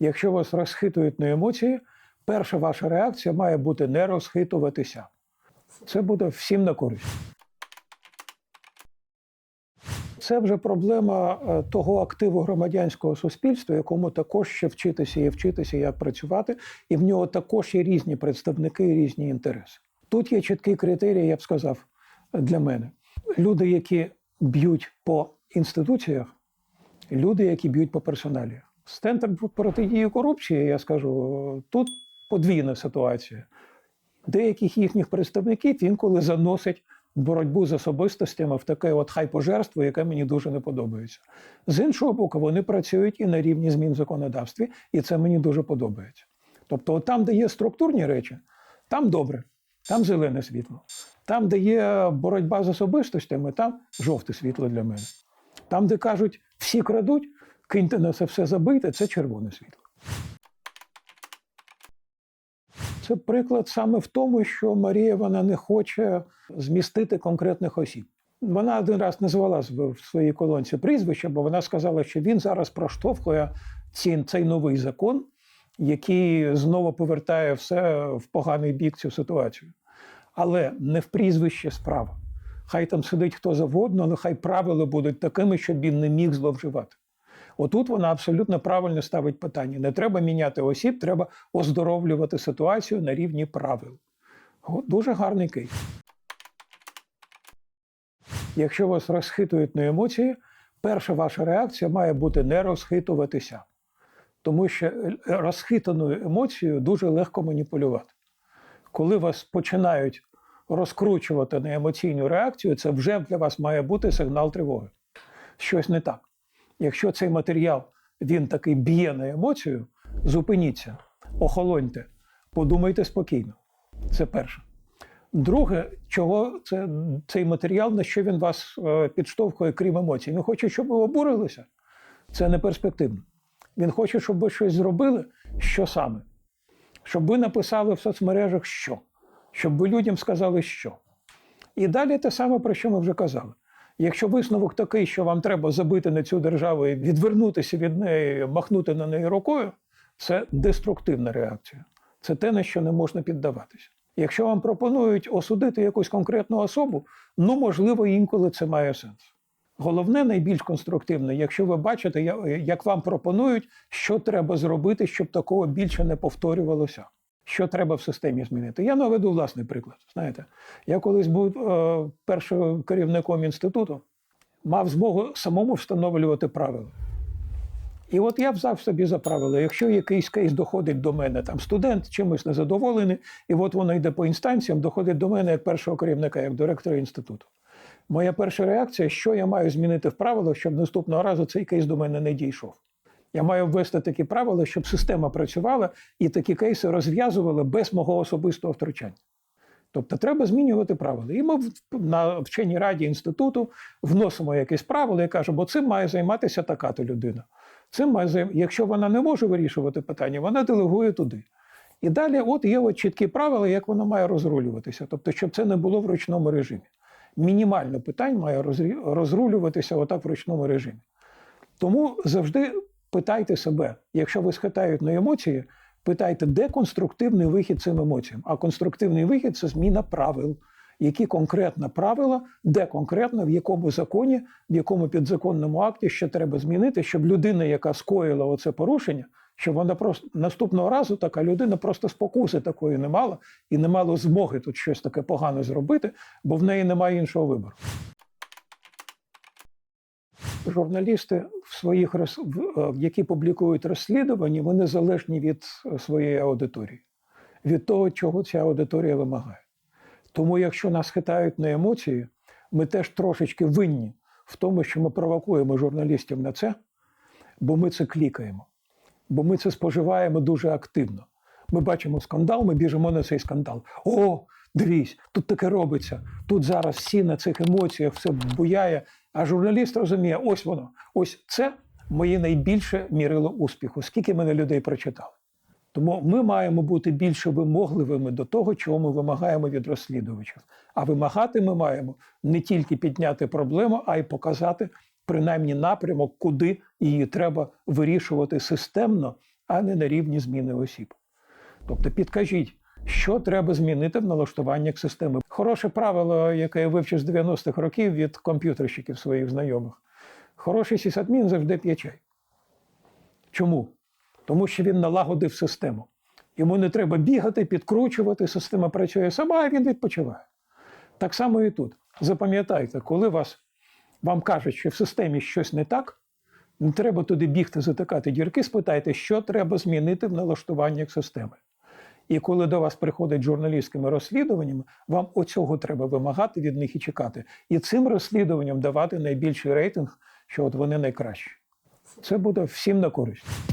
Якщо вас розхитують на емоції, перша ваша реакція має бути не розхитуватися. Це буде всім на користь. Це вже проблема е, того активу громадянського суспільства, якому також ще вчитися і вчитися, як працювати, і в нього також є різні представники і різні інтереси. Тут є чіткий критерій, я б сказав, для мене. Люди, які б'ють по інституціях, люди, які б'ють по персоналіях. З протидії корупції, я скажу, тут подвійна ситуація. Деяких їхніх представників інколи заносять боротьбу з особистостями в таке от хайпожерство, яке мені дуже не подобається. З іншого боку, вони працюють і на рівні змін в законодавстві, і це мені дуже подобається. Тобто, от там, де є структурні речі, там добре, там зелене світло. Там, де є боротьба з особистостями, там жовте світло для мене. Там, де кажуть, всі крадуть, киньте на це все забийте, це червоне світло. Це приклад саме в тому, що Марія вона не хоче змістити конкретних осіб. Вона один раз назвала в своїй колонці прізвище, бо вона сказала, що він зараз проштовхує ці, цей новий закон, який знову повертає все в поганий бік цю ситуацію. Але не в прізвище справа. Хай там сидить хто завгодно, але хай правила будуть такими, щоб він не міг зловживати. Отут вона абсолютно правильно ставить питання. Не треба міняти осіб, треба оздоровлювати ситуацію на рівні правил. От Дуже гарний кейс. Якщо вас розхитують на емоції, перша ваша реакція має бути не розхитуватися. Тому що е, розхитаною емоцією дуже легко маніпулювати. Коли вас починають розкручувати на емоційну реакцію, це вже для вас має бути сигнал тривоги. Щось не так. Якщо цей матеріал він такий б'є на емоцію, зупиніться, охолоньте, подумайте спокійно. Це перше. Друге, чого це, цей матеріал, на що він вас е, підштовхує, крім емоцій? Він хоче, щоб ви обурилися. Це не перспективно. Він хоче, щоб ви щось зробили, що саме. Щоб ви написали в соцмережах що, щоб ви людям сказали що. І далі те саме, про що ми вже казали. Якщо висновок такий, що вам треба забити на цю державу і відвернутися від неї, махнути на неї рукою, це деструктивна реакція. Це те, на що не можна піддаватися. Якщо вам пропонують осудити якусь конкретну особу, ну можливо, інколи це має сенс. Головне, найбільш конструктивне, якщо ви бачите, як вам пропонують, що треба зробити, щоб такого більше не повторювалося. Що треба в системі змінити? Я наведу власний приклад. Знаєте, я колись був е, першим керівником інституту, мав змогу самому встановлювати правила. І от я взяв собі за правило, якщо якийсь кейс доходить до мене, там студент чимось незадоволений, і от воно йде по інстанціям, доходить до мене як першого керівника, як директора інституту. Моя перша реакція, що я маю змінити в правилах, щоб наступного разу цей кейс до мене не дійшов. Я маю ввести такі правила, щоб система працювала і такі кейси розв'язували без мого особистого втручання. Тобто треба змінювати правила. І ми на вченій раді інституту вносимо якісь правила і кажемо, бо цим має займатися така-то людина. Цим має займ... Якщо вона не може вирішувати питання, вона делегує туди. І далі, от є от чіткі правила, як воно має розрулюватися. Тобто, щоб це не було в ручному режимі. Мінімально питань має розрулюватися отак в ручному режимі. Тому завжди питайте себе, якщо ви схитають на емоції, питайте, де конструктивний вихід цим емоціям. А конструктивний вихід це зміна правил. Які конкретно правила, де конкретно, в якому законі, в якому підзаконному акті що треба змінити, щоб людина, яка скоїла оце порушення, щоб вона просто наступного разу така людина просто спокуси такої не мала і не мала змоги тут щось таке погане зробити, бо в неї немає іншого вибору. Журналісти в своїх е, які публікують розслідування, вони залежні від е, своєї аудиторії, від того, чого ця аудиторія вимагає. Тому, якщо нас хитають на емоції, ми теж трошечки винні в тому, що ми провокуємо журналістів на це, бо ми це клікаємо, бо ми це споживаємо дуже активно. Ми бачимо скандал, ми біжимо на цей скандал. О, дивись, тут таке робиться. Тут зараз всі на цих емоціях все буяє. А журналіст розуміє, ось воно, ось це моє найбільше мірило успіху. Скільки мене людей прочитали. Тому ми маємо бути більше вимогливими до того, чого ми вимагаємо від розслідувачів. А вимагати ми маємо не тільки підняти проблему, а й показати принаймні напрямок, куди її треба вирішувати системно а не на рівні зміни осіб. Тобто підкажіть, що треба змінити в налаштуваннях системи. Хороше правило, яке я вивчив з 90-х років від комп'ютерщиків своїх знайомих. Хороший сісадмін завжди п'є чай. Чому? Тому що він налагодив систему. Йому не треба бігати, підкручувати, система працює сама, а він відпочиває. Так само і тут. Запам'ятайте, коли вас, вам кажуть, що в системі щось не так, не треба туди бігти, затикати дірки, спитайте, що треба змінити в налаштуваннях системи. І коли до вас приходять журналістськими розслідуваннями, вам оцього треба вимагати від них і чекати. І цим розслідуванням давати найбільший рейтинг, що от вони найкращі. Це буде всім на користь.